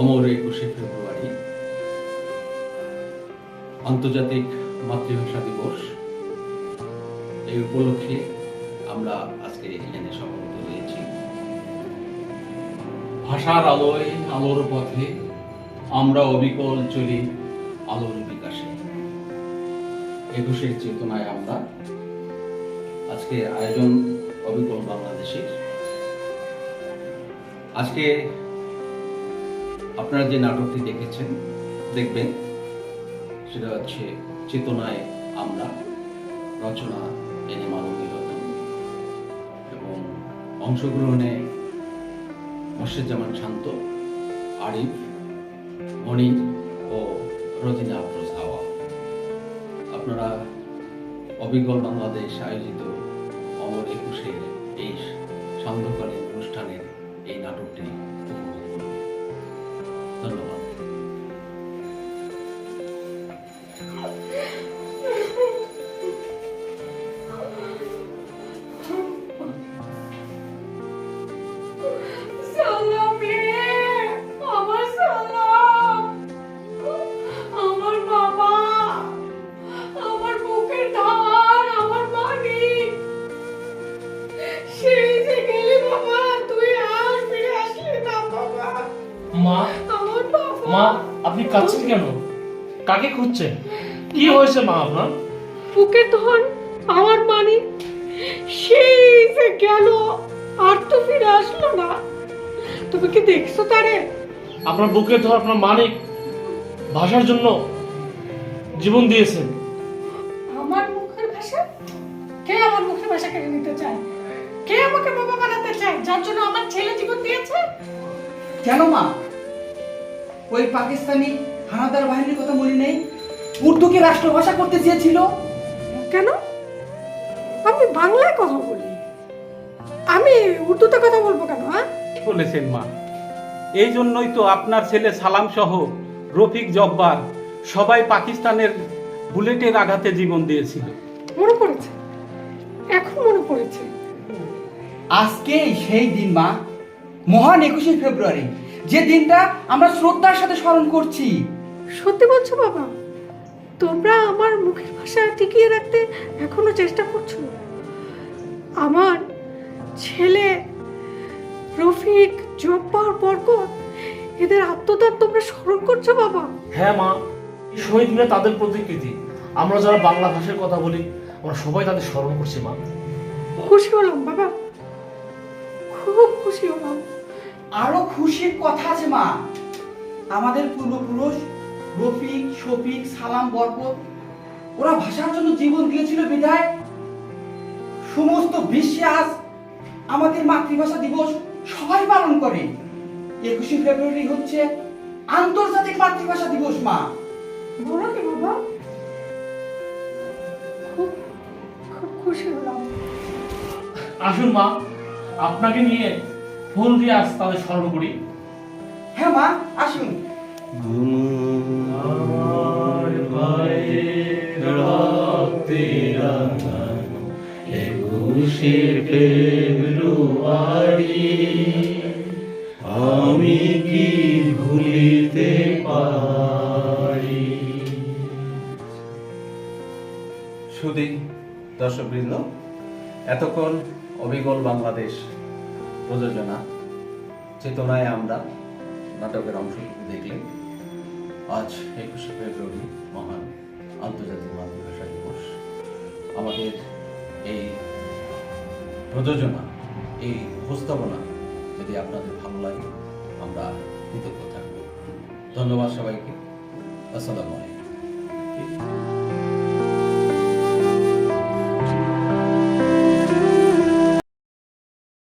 অমর একুশে ফেব্রুয়ারি। আন্তর্জাতিক মাতৃভাষা দিবস। এই উপলক্ষে আমরা আজকে এখানে সমবেত হয়েছি। ভাষার আলোয়, আলোর পথে আমরা অবিকল চলি আলোর বিকাশে। একুশের চেতনায় আমরা আজকে আয়োজন অবিকল বাংলাদেশের। আজকে আপনারা যে নাটকটি দেখেছেন, দেখবেন, সেটা হচ্ছে চেতনায় আমরা, রচনা এনে মানবী এবং অংশগ্রহণে মোর্শেদজামান শান্ত, আরিফ, মনির ও রজিনা আফরোজ হাওয়া। আপনারা অবিকল বাংলাদেশ আয়োজিত অমর একুশের এই সান্ধ্যকালীন অনুষ্ঠানের এই নাটকটি উপভোগ করুন। ধন্যবাদ সালাম আপনি কাঁদছেন কেন? কাকে খুঁজছেন কি হয়েছে মা আপনার? বুকের ধন আমার মানিক সেই যে গেল আর তো ফিরে আসলো না। তুমি কি দেখছ তারে? আপনার বুকে ধর আপনার মানিক ভাষার জন্য জীবন দিয়েছেন। আমার মুখের ভাষা? কে আমার মুখের ভাষা কেড়ে নিতে চায়? কে আমাকে বাবা বানাতে চায়? যার জন্য আমার ছেলে জীবন দিয়েছে? কেন মা? ওই পাকিস্তানি হানাদার বাহিনীর কথা মনে নেই? উর্দুকে রাষ্ট্রভাষা করতে চেয়েছিল? কেন? আমি বাংলায় কথা বলি। আমি উর্দুতে কথা বলব কেন হ্যাঁ? বলেছেন মা। এই জন্যই তো আপনার ছেলে সালাম সহ রফিক জব্বার সবাই পাকিস্তানের বুলেটের আঘাতে জীবন দিয়েছিল। মনে পড়েছে? এখন মনে পড়েছে। আজকে সেই দিন মা। মহান একুশে ফেব্রুয়ারি। যে দিনটা আমরা শ্রদ্ধার সাথে স্মরণ করছি। সত্যি বলছো বাবা? তোমরা আমার মুখের ভাষা টিকিয়ে রাখতে এখনও চেষ্টা করছ? আমার ছেলে রফিক জব্বার বরকত এদের আত্মদান তোমরা স্মরণ করছ বাবা? হ্যাঁ মা এই শহীদ মিলে তাদের প্রতিকৃতি। আমরা যারা বাংলা ভাষায় কথা বলি আমরা সবাই তাদের স্মরণ করছি মা। খুশি হলাম বাবা। খুব খুশি হলাম। আরও খুশির কথা আছে মা। আমাদের পূর্বপুরুষ রফিক শফিক সালাম বরকত ওরা ভাষার জন্য জীবন দিয়েছিল বিধায় সমস্ত বিশ্বে আজ আমাদের মাতৃভাষা দিবস সবাই পালন করে। একুশে ফেব্রুয়ারি হচ্ছে আন্তর্জাতিক মাতৃভাষা দিবস মা। বলো কি বাবা? খুব খুব খুশি হলাম। আসুন মা। আপনাকে নিয়ে ফুল দিয়ে আজ তাদের স্মরণ করি। হ্যাঁ মা আসুন। আমার ভাইয়ের রক্তে রাঙানো একুশে ফেব্রুয়ারি আমি কি ভুলিতে পারি সুদী দর্শকবৃন্দ এতক্ষণ অবিকল বাংলাদেশ প্রযোজনা, চেতনায় আমরা নাটকের অংশটুকু দেখলে আজ একুশে ফেব্রুয়ারি মহান আন্তর্জাতিক মাতৃভাষা দিবস। আমাদের এই প্রযোজনা, এই উপস্থাপনা যদি আপনাদের ভালো লাগে, আমরা কৃতজ্ঞ থাকব। ধন্যবাদ সবাইকে। আসসালামু আলাইকুম।